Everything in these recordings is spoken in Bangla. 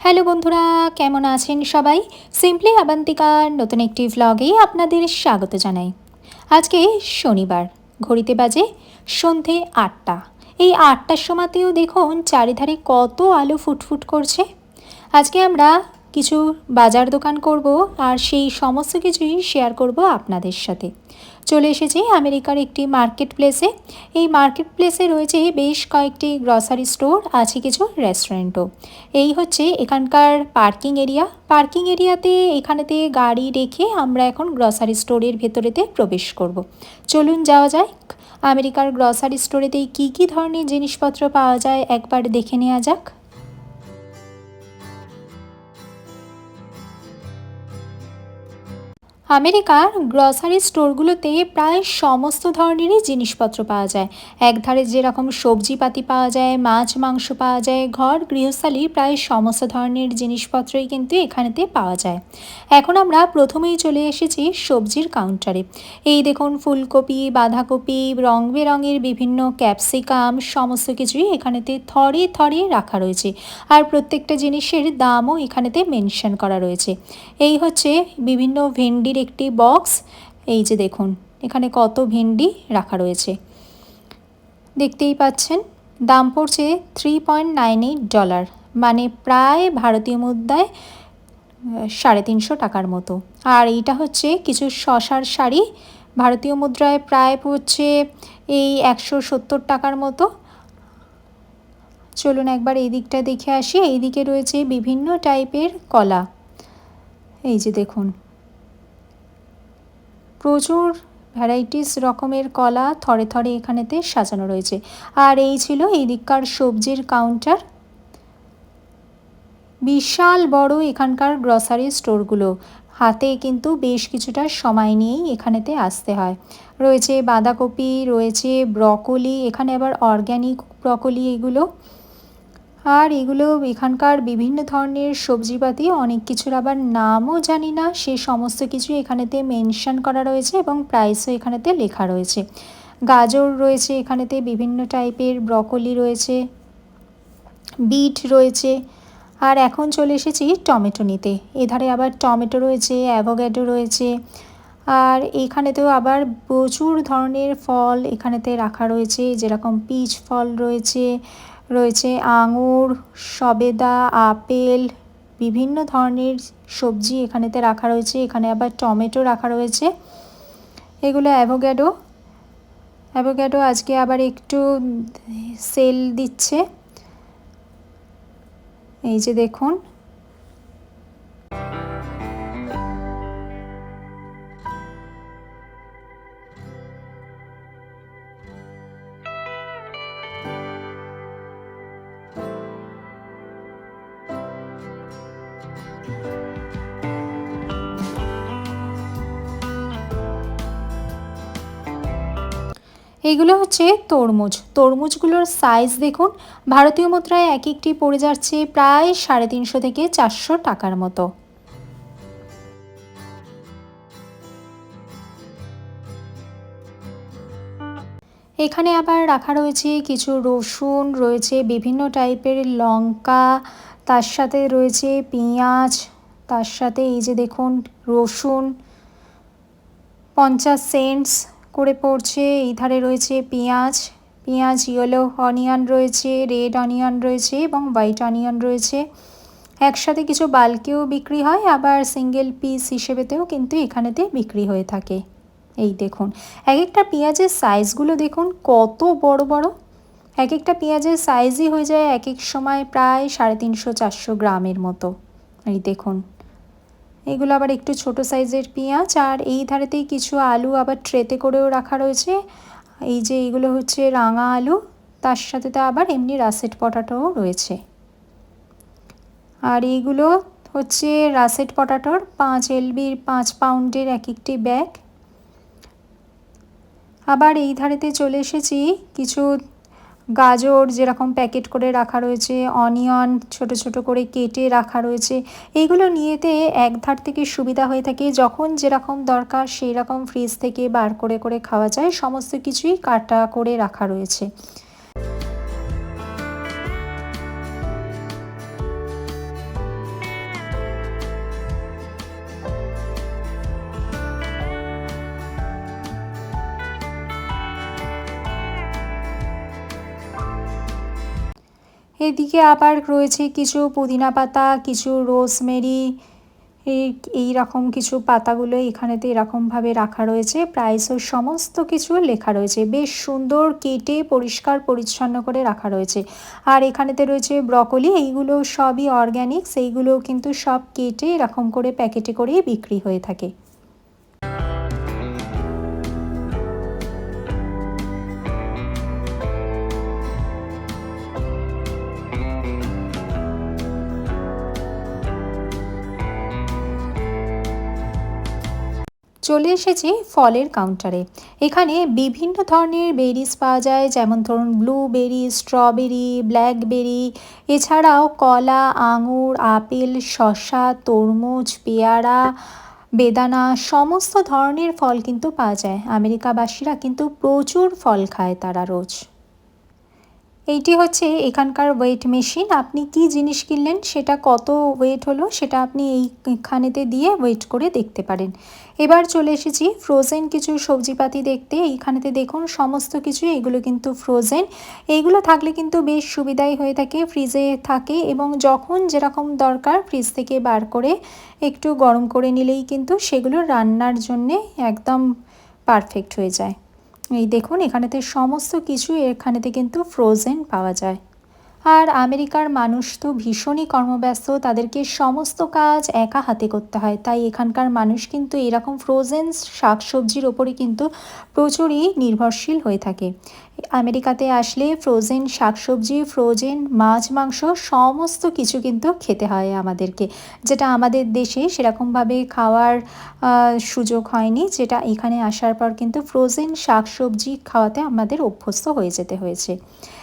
হ্যালো বন্ধুরা, কেমন আছেন সবাই? সিম্পলি আবান্তিকার নতুন একটি ভ্লগে আপনাদের স্বাগত জানাই। আজকে শনিবার, ঘড়িতে বাজে সন্ধে আটটা। এই আটটার সময়তেও দেখুন, চারিধারে কত আলো ফুটফুট করছে। আজকে আমরা কিছু বাজার দোকান করব আর সেই সমস্ত কিছুই শেয়ার করব আপনাদের সাথে। চলে এসেছি আমেরিকার একটি মার্কেট প্লেসে এই মার্কেট প্লেসে রয়েছে বেশ কয়েকটি গ্রসারি স্টোর আছে কিছু রেস্টুরেন্টও এই হচ্ছে এখানকার পার্কিং এরিয়া পার্কিং এরিয়াতে এখানেতে গাড়ি রেখে আমরা এখন গ্রসারি স্টোরের ভেতরেতে প্রবেশ করব। চলুন যাওয়া যায় আমেরিকার গ্রসারি স্টোরেতে কী কী ধরনের জিনিসপত্র পাওয়া যায় একবার দেখে নেওয়া যাক। আমেরিকার গ্রসারি স্টোরগুলোতে প্রায় সমস্ত ধরনেরই জিনিসপত্র পাওয়া যায়। একধারে যেরকম সবজিপাতি পাওয়া যায়, মাছ, মাংস পাওয়া যায়, ঘর, গৃহস্থালী প্রায় সমস্ত ধরনের জিনিসপত্রই কিন্তু এখানেতে পাওয়া যায়। এখন আমরা প্রথমেই চলে এসেছি সবজির কাউন্টারে। এই দেখুন, ফুলকপি, বাঁধাকপি রং বেরঙের বিভিন্ন ক্যাপসিকাম, সমস্ত কিছুই এখানেতে থরে থরে রাখা রয়েছে। আর প্রত্যেকটা জিনিসের দামও এখানেতে মেনশন করা রয়েছে। এই হচ্ছে বিভিন্ন ভেন্ডির একটি বক্স, এই যে দেখুন, এখানে কত ভেন্ডি রাখা রয়েছে। দেখতেই পাচ্ছেন, দাম পড়ছে three point nine eight dollar মানে প্রায় ভারতীয় মুদ্রায় সাড়ে তিনশো টাকার মতো। আর এইটা হচ্ছে কিছু শশার শাড়ি, ভারতীয় মুদ্রায় প্রায় পড়ছে এই একশো সত্তর টাকার মতো। চলুন একবার এই দিকটা দেখে আসি, এই দিকে রয়েছে বিভিন্ন টাইপের কলা। এই যে দেখুন প্রচুর ভ্যারাইটিস রকমের কলা থরে থরে এখানেতে সাজানো রয়েছে। আর এই ছিল এই দিককার সবজির কাউন্টার বিশাল বড় এখানকার গ্রসারি স্টোরগুলো হাতে কিন্তু বেশ কিছুটা সময় নিয়েই এখানেতে আসতে হয়। রয়েছে বাঁধাকপি, রয়েছে ব্রকলি এখানে আবার অর্গ্যানিক ব্রকলি এগুলো। আর এগুলো এখানকার বিভিন্ন ধরনের সবজিপাতি, অনেক কিছুর আবার নামও জানি না। সে সমস্ত কিছু এখানেতে মেনশন করা রয়েছে এবং প্রাইসও এখানেতে লেখা রয়েছে। গাজর রয়েছে এখানেতে, বিভিন্ন টাইপের ব্রকলি রয়েছে, বিট রয়েছে, আর এখন চলে এসেছি টমেটো নিতে। এধারে আবার টমেটো রয়েছে অ্যাভোগ্যাডো রয়েছে, আর এখানেতেও আবার প্রচুর ধরনের ফল এখানেতে রাখা রয়েছে, যেরকম পিচ ফল রয়েছে রয়েছে আঙুর, সবেদা, আপেল, বিভিন্ন ধরনের সবজি এখানেতে রাখা রয়েছে। এখানে আবার টমেটো রাখা রয়েছে। এগুলো অ্যাভোগ্যাডো অ্যাভোগ্যাডো আজকে আবার একটু সেল দিচ্ছে। এই যে দেখুন। এইগুলো হচ্ছে তরমুজ। তরমুজগুলোর সাইজ দেখুন, ভারতীয় মুদ্রায় এক একটি পড়ে যাচ্ছে প্রায় সাড়ে তিনশো থেকে চারশো টাকার মতো। এখানে আবার রাখা রয়েছে কিছু রসুন, রয়েছে বিভিন্ন টাইপের লঙ্কা, তার সাথে রয়েছে পেঁয়াজ, তার সাথে এই যে দেখুন রসুন, পঞ্চাশ সেন্টস করে পড়ছে। এই ধারে রয়েছে পেঁয়াজ পেঁয়াজ, ইয়েলো অনিয়ন রয়েছে, রেড অনিয়ন রয়েছে এবং হোয়াইট অনিয়ন রয়েছে। একসাথে কিছু বাল্কেও বিক্রি হয়, আবার সিঙ্গেল পিস হিসেবেতেও কিন্তু এখানেতে বিক্রি হয়ে থাকে। এই দেখুন এক একটা পেঁয়াজের সাইজগুলো দেখুন, কত বড় বড়। এক একটা পেঁয়াজের সাইজই হয়ে যায় এক এক সময় প্রায় সাড়ে তিনশো চারশো গ্রামের মতো। এই দেখুন এগুলো আবার একটু ছোট সাইজের পেঁয়াজ, আর এই ধারেতেই কিছু আলু আবার ট্রেতে করেও রাখা রয়েছে। এই যে এইগুলো হচ্ছে রাঙা আলু, তার সাথে তো আবার এমনি রাসেট পটাটোও রয়েছে। আর এইগুলো হচ্ছে রাসেট পটাটোর পাঁচ এলবির পাঁচ পাউন্ডের এক একটি ব্যাগ। আবার এই ধারেতে চলে এসেছি কিছু গাজর যেরকম প্যাকেট করে রাখা রয়েছে অনিয়ন ছোট ছোট করে কেটে রাখা রয়েছে, এইগুলো নিয়েতে একধার থেকে সুবিধা হয়ে থাকে। যখন যেরকম দরকার সেই রকম ফ্রিজ থেকে বার করে করে খাওয়া যায়, সমস্ত কিছুই কাটা করে রাখা রয়েছে। এদিকে আবার রয়েছে কিছু পুদিনা পাতা, কিছু রোজমেরি এই রকম কিছু পাতাগুলো এখানেতে এরকমভাবে রাখা রয়েছে। প্রাইসও সমস্ত কিছু লেখা রয়েছে। বেশ সুন্দর কেটে পরিষ্কার পরিচ্ছন্ন করে রাখা রয়েছে। আর এখানেতে রয়েছে ব্রকলি, এইগুলো সবই অর্গ্যানিক সেইগুলো কিন্তু সব কেটে এরকম করে প্যাকেটে করে বিক্রি হয়ে থাকে। চলে এসেছি ফলের কাউন্টারে এখানে বিভিন্ন ধরনের বেরিজ পাওয়া যায়, যেমন ধরুন ব্লুবেরি স্ট্রবেরি ব্ল্যাকবেরি এছাড়াও কলা, আঙুর, আপেল, শসা, তরমুজ, পেয়ারা, বেদানা সমস্ত ধরনের ফল কিন্তু পাওয়া যায়। আমেরিকাবাসীরা কিন্তু প্রচুর ফল খায় তারা রোজ। এইটি হচ্ছে এখানকার ওয়েট মেশিন আপনি কি জিনিস কিনলেন, সেটা কত ওয়েট হলো, সেটা আপনি এইখানেতে দিয়ে ওয়েট করে দেখতে পারেন। এবার চলে এসেছি ফ্রোজেন কিছু সবজিপাতি দেখতে। এইখানেতে দেখুন সমস্ত কিছু, এগুলো কিন্তু ফ্রোজেন এইগুলো থাকলে কিন্তু বেশ সুবিধাই হয়ে থাকে ফ্রিজে থাকে এবং যখন যেরকম দরকার ফ্রিজ থেকে বার করে একটু গরম করে নিলেই কিন্তু সেগুলো রান্নার জন্যে একদম পারফেক্ট হয়ে যায়। এই দেখুন এখানেতে সমস্ত কিছু এখানেতে কিন্তু ফ্রোজেন পাওয়া যায়। আর আমেরিকার মানুষ তো ভীষণই কর্মব্যস্ত, তাদেরকে সমস্ত কাজ একা হাতে করতে হয়। তাই এখানকার মানুষ কিন্তু এরকম ফ্রোজেন শাকসবজির ওপরে কিন্তু প্রচুরই নির্ভরশীল হয়ে থাকে। আমেরিকাতে আসলে ফ্রোজেন শাকসবজি ফ্রোজেন মাছ, মাংস সমস্ত কিছু কিন্তু খেতে হয় আমাদেরকে। যেটা আমাদের দেশে সেরকমভাবে খাওয়ার সুযোগ হয়নি, যেটা এখানে আসার পর কিন্তু ফ্রোজেন শাকসবজি খাওয়াতে আমাদের অভ্যস্ত হয়ে যেতে হয়েছে।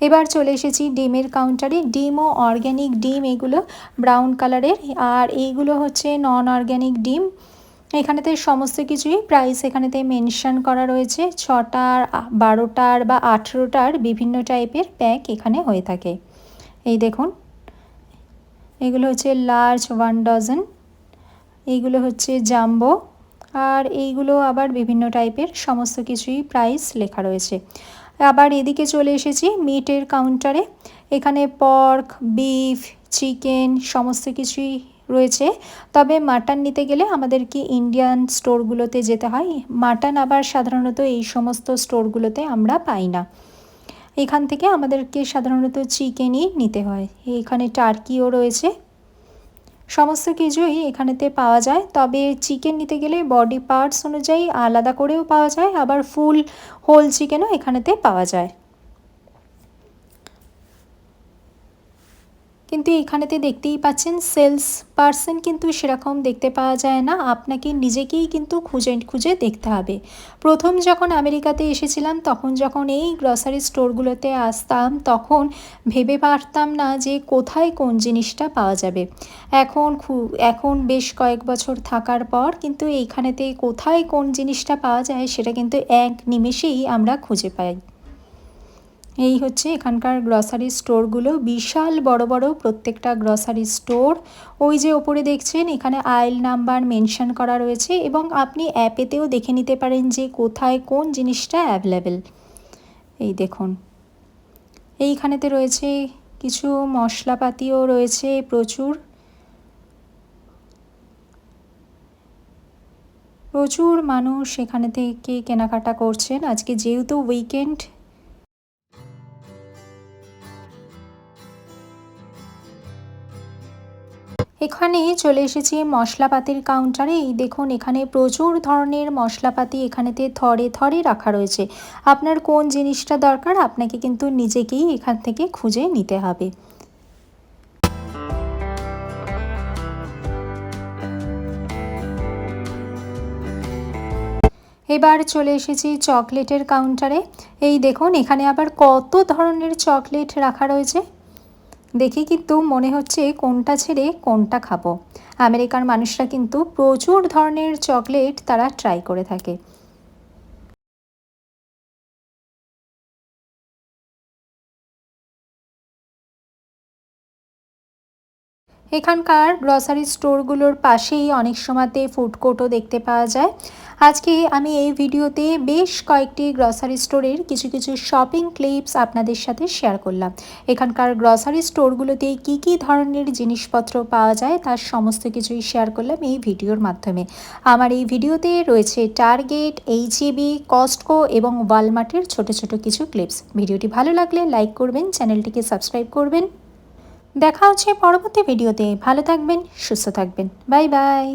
এবার চলে এসেছি ডিমের কাউন্টারে ডিমও অর্গ্যানিক ডিম এগুলো ব্রাউন কালারের আর এইগুলো হচ্ছে নন অর্গ্যানিক ডিম। এখানেতে সমস্ত কিছুই প্রাইস এখানেতে মেনশন করা রয়েছে। ছটার, বারোটার বা আঠেরোটার বিভিন্ন টাইপের প্যাক এখানে হয়ে থাকে। এই দেখুন। এগুলো হচ্ছে লার্জ ওয়ান ডজন এইগুলো হচ্ছে জাম্বো আর এইগুলো আবার বিভিন্ন টাইপের সমস্ত কিছুই প্রাইস লেখা রয়েছে। আবার এদিকে চলে এসেছি মিটের কাউন্টারে এখানে পর্ক বিফ চিকেন সমস্ত কিছুই রয়েছে। তবে মাটন নিতে গেলে আমাদেরকে ইন্ডিয়ান স্টোরগুলোতে যেতে হয়। মাটন আবার সাধারণত এই সমস্ত স্টোরগুলোতে আমরা পাই না। এখান থেকে আমাদেরকে সাধারণত চিকেনই নিতে হয়। এখানে টার্কিও রয়েছে। সমস্ত কিছুই এখানেতে পাওয়া যায়। তবে চিকেন নিতে গেলে বডি পার্টস অনুযায়ী আলাদা করেও পাওয়া যায়। আবার ফুল হোল চিকেনও এখানেতে পাওয়া যায়। কিন্তু এখানেতে দেখতেই পাচ্ছেন সেলস পার্সন কিন্তু সেরকম দেখতে পাওয়া যায় না। আপনাকে নিজেকেই কিন্তু খুঁজে খুঁজে দেখতে হবে। প্রথম যখন আমেরিকাতে এসেছিলাম, তখন যখন এই গ্রসারি স্টোরগুলোতে আসতাম, তখন ভেবে পারতাম না যে কোথায় কোন জিনিসটা পাওয়া যাবে। এখন এখন বেশ কয়েক বছর থাকার পর কিন্তু এইখানেতে কোথায় কোন জিনিসটা পাওয়া যায়, সেটা কিন্তু এক নিমেষেই আমরা খুঁজে পাই। এই হচ্ছে এখানকার গ্রসারি স্টোরগুলো বিশাল বড় বড় প্রত্যেকটা গ্রসারি স্টোর ওই যে ওপরে দেখছেন, এখানে আইল নাম্বার মেনশন করা রয়েছে এবং আপনি অ্যাপেতেও দেখে নিতে পারেন যে কোথায় কোন জিনিসটা অ্যাভেলেবেল এই দেখুন। এইখানেতে রয়েছে কিছু মশলাপাতিও রয়েছে প্রচুর। প্রচুর মানুষ এখানে থেকে কেনাকাটা করছেন। আজকে যেহেতু উইকেন্ড এখানে চলে এসেছি মশলাপাতির কাউন্টারে এই দেখুন, এখানে প্রচুর ধরনের মশলাপাতি এখানেতে থরে থরে রাখা রয়েছে। আপনার কোন জিনিসটা দরকার, আপনাকে কিন্তু নিজেকেই এখান থেকে খুঁজে নিতে হবে। এবার চলে এসেছি চকলেটের কাউন্টারে এই দেখুন, এখানে আবার কত ধরনের চকলেট রাখা রয়েছে। দেখে কিন্তু মনে হচ্ছে কোনটা ছেড়ে কোনটা খাব। আমেরিকার মানুষরা কিন্তু প্রচুর ধরনের চকলেট তারা ট্রাই করে থাকে। এখানকার গ্রসারি স্টোরগুলোর পাশেই অনেক সময়তে ফুড কোর্টও দেখতে পাওয়া যায়। আজকে আমি এই ভিডিওতে বেশ কয়েকটি গ্রসারি স্টোরের কিছু কিছু শপিং ক্লিপস আপনাদের সাথে শেয়ার করলাম। এখানকার গ্রসারি স্টোরগুলোতে কি কি ধরনের জিনিসপত্র পাওয়া যায় তার সমস্ত কিছুই শেয়ার করলাম এই ভিডিওর মাধ্যমে। আমার এই ভিডিওতে রয়েছে টার্গেট এইচএবি কস্টকো এবং ওয়ালমার্টের ছোট ছোট কিছু ক্লিপস ভিডিওটি ভালো লাগলে লাইক করবেন, চ্যানেলটিকে সাবস্ক্রাইব করবেন। দেখা হচ্ছে পরবর্তী ভিডিওতে। ভালো থাকবেন সুস্থ থাকবেন। Bye bye.